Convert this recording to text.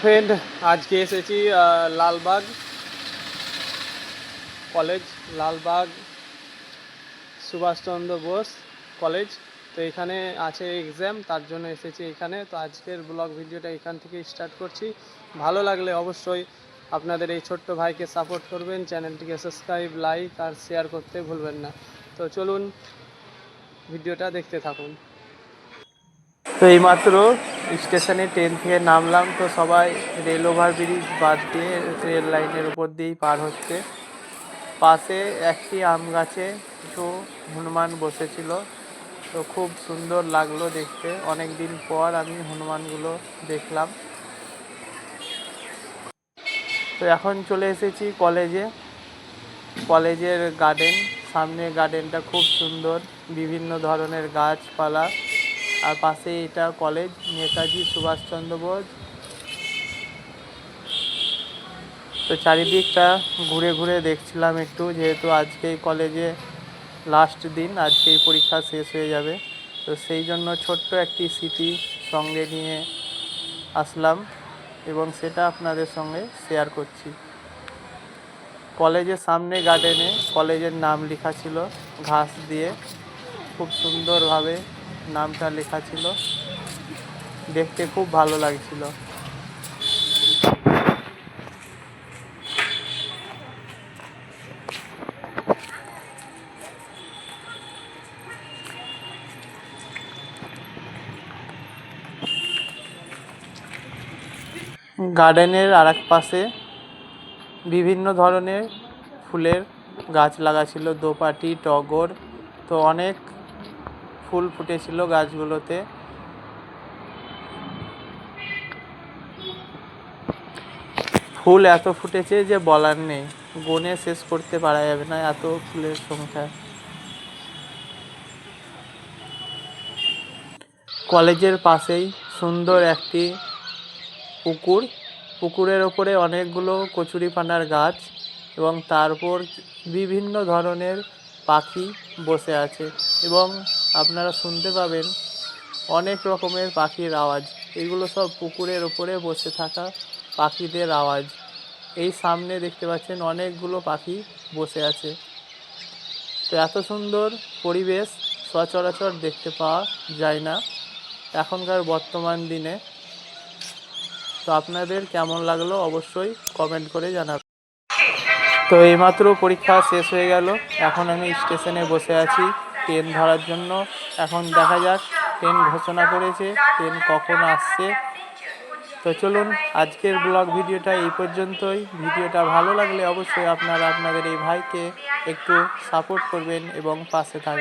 Friend আজকে এসেছি Lalbagh college, Lalbagh Subhashchandra Bose college. তো এখানে আছে এক্সাম তার জন্য এসেছি এখানে। তো আজকের ব্লগ ভিডিওটা এখান থেকে স্টার্ট করছি। ভালো লাগলে অবশ্যই আপনাদের এই ছোট্ট ভাইকে সাপোর্ট করবেন চ্যানেলটিকে সাবস্ক্রাইব লাইক আর শেয়ার করতে ভুলবেন না। তো চলুন ভিডিওটা দেখতে থাকুন। তো এইমাত্র স্টেশনে ট্রেন থেকে নামলাম, তো সবাই রেল ওভার ব্রিজ বাদ দিয়ে রেল লাইনের উপর দিয়েই পার হচ্ছে। পাশে একটি আম গাছে কিছু হনুমান বসেছিল, তো খুব সুন্দর লাগল দেখতে। অনেক দিন পর আমি হনুমানগুলো দেখলাম। তো এখন চলে এসেছি কলেজে। কলেজের গার্ডেন সামনে গার্ডেনটা খুব সুন্দর, বিভিন্ন ধরনের গাছপালা। আর পাশে এটা কলেজ, নেতাজি সুভাষচন্দ্র বোস। তো চারিদিকটা ঘুরে ঘুরে দেখছিলাম একটু, যেহেতু আজকে কলেজে লাস্ট দিন আজকেই পরীক্ষা শেষ হয়ে যাবে। তো সেই জন্য ছোট্ট একটি স্মৃতি সঙ্গে নিয়ে আসলাম এবং সেটা আপনাদের সঙ্গে শেয়ার করছি। কলেজের সামনে গার্ডেনে কলেজের নাম লেখা ছিল, ঘাস দিয়ে। খুব সুন্দরভাবে নামটা লেখা ছিল। দেখতে খুব ভালো লাগছিল। গার্ডেনের আর এক পাশে বিভিন্ন ধরনের ফুলের গাছ লাগা ছিল। দোপাটি, টগর, তো অনেক ফুল ফুটেছিল গাছগুলোতে। ফুল এত ফুটেছে যে বলার নেই। গনে শেষ করতে পারা যাবে না এত ফুলের সংখ্যা। কলেজের পাশেই সুন্দর একটি পুকুর। পুকুরের ওপরে অনেকগুলো কচুরিপানার গাছ এবং তার উপর বিভিন্ন ধরনের পাখি বসে আছে এবং আপনারা শুনতে পাবেন অনেক রকমের পাখির আওয়াজ। এগুলো সব পুকুরের ওপরে বসে থাকা পাখিদের আওয়াজ। এই সামনে দেখতে পাচ্ছেন অনেকগুলো পাখি বসে আছে। তো এত সুন্দর পরিবেশ সচরাচর দেখতে পাওয়া যায় না এখনকার বর্তমান দিনে। তো আপনাদের কেমন লাগল অবশ্যই কমেন্ট করে জানাবেন। তো এইমাত্র পরীক্ষা শেষ হয়ে গেল। এখন আমি স্টেশনে বসে আছি। ট্রেন ধরার জন্য। এখন দেখা যাক, ট্রেন ঘোষণা করেছে, ট্রেন কখন আসছে। তো চলুন, আজকের ব্লগ ভিডিওটা এই পর্যন্তই। ভিডিওটা ভালো লাগলে অবশ্যই আপনারা আপনাদের এই ভাইকে একটু সাপোর্ট করবেন এবং পাশে থাকবেন।